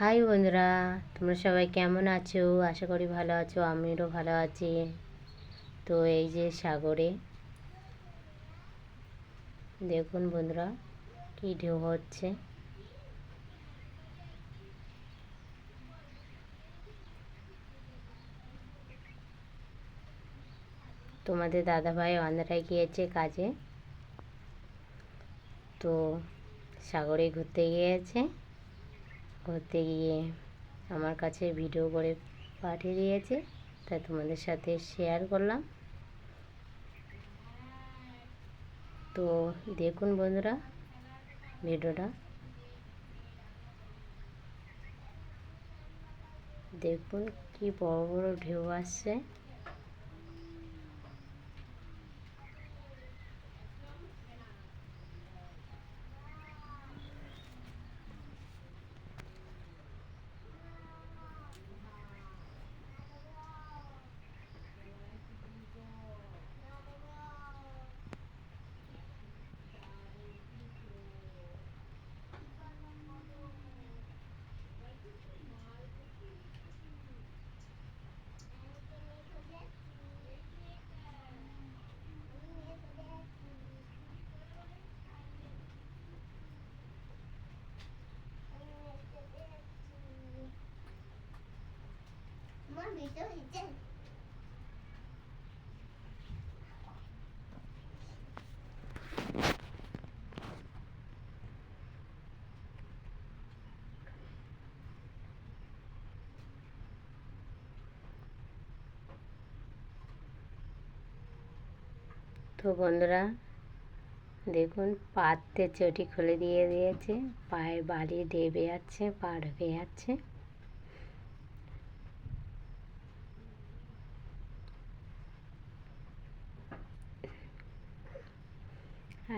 High বন্ধুরা, তোমরা সবাই কেমন আছো? আশা করি ভালো আছো আমিরও ভালো আছি। তো এই যে সাগরে, দেখুন বন্ধুরা, কি ঢেউ হচ্ছে। তোমাদের দাদাভাই অন্ধ্রায় গিয়েছে কাজে। তো সাগরে ঘুরতে গিয়েছে। ঘুরতে গিয়ে আমার কাছে ভিডিও করে পাঠিয়ে দিয়েছে তাই তোমাদের সাথে শেয়ার করলাম। তো দেখুন বন্ধুরা ভিডিওটা। দেখুন কি বড় বড় ঢেউ আসছে। তো বন্ধুরা, দেখুন পাতে চটি খুলে দিয়ে দিয়েছে, পায়ে বালি ডেবে যাচ্ছে পা ঢুকে যাচ্ছে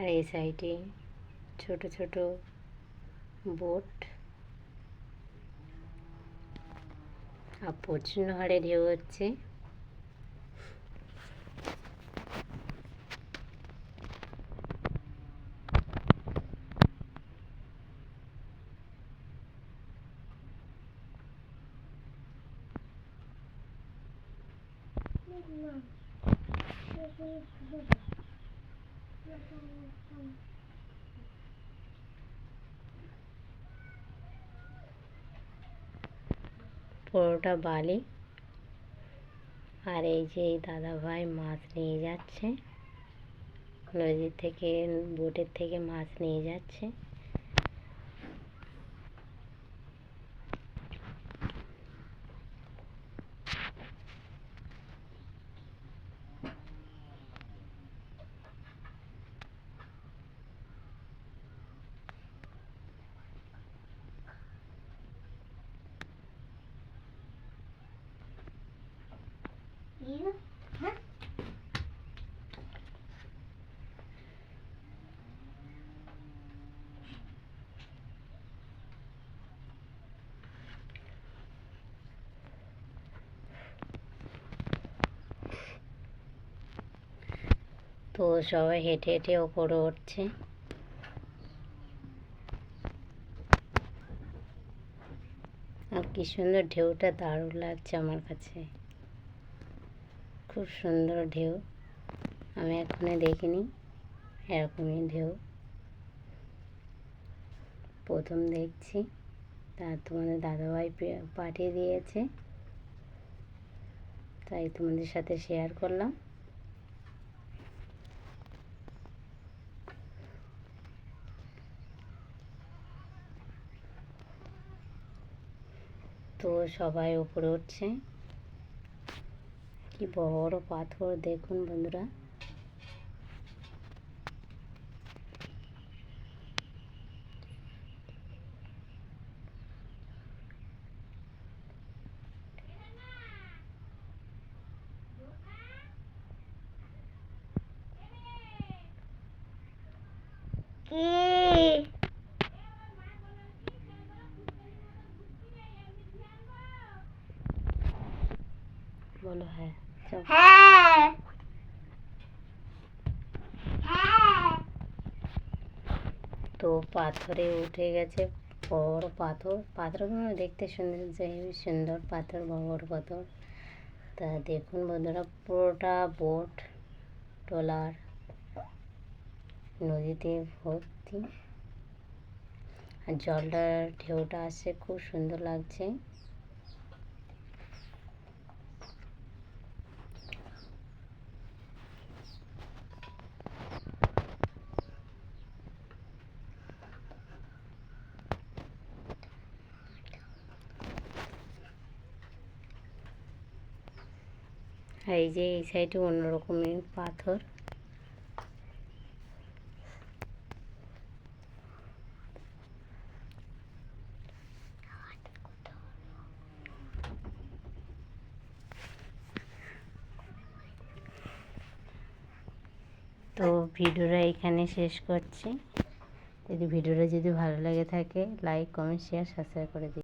আর এই সাইডে ছোট ছোট বোট। আর প্রচণ্ড হারে ঢেউ হচ্ছে। পুরোটা বালি। আর এই যে দাদা ভাই মাছ নিয়ে যাচ্ছে। নদীর থেকে, বোটের থেকে মাছ নিয়ে যাচ্ছে। তো সবাই হেঁটে হেঁটে ওপরে উঠছে। আর কি সুন্দর ঢেউটা দারুণ লাগছে আমার কাছে। খুব সুন্দর ঢেউ। আমি এখনও দেখিনি, এরকমই ঢেউ। প্রথম দেখছি, তা তোমাদের দাদাভাই পাঠিয়ে দিয়েছে। তাই তোমাদের সাথে শেয়ার করলাম। তো সবাই উপরে উঠছে। কি বড় পাথর দেখুন বন্ধুরা। বলো হ্যাঁ। হ্যাঁ। তো পাথরে উঠে গেছে বড় পাথর। পাথরগুলো দেখতে সুন্দর যে সুন্দর পাথর বড় বড় পাথর। তা দেখুন বন্ধুরা পুরোটা বোট ট্রলার নদীতে ভর্তি। আর জলটার ঢেউটা আসছে খুব সুন্দর লাগছে। এই যে এই সাইডে অন্য রকমের পাথর। তো ভিডিওটা এখানে শেষ করছি। যদি ভিডিওটা যদি ভালো লেগে থাকে লাইক কমেন্ট শেয়ার সাবস্ক্রাইব করে দিই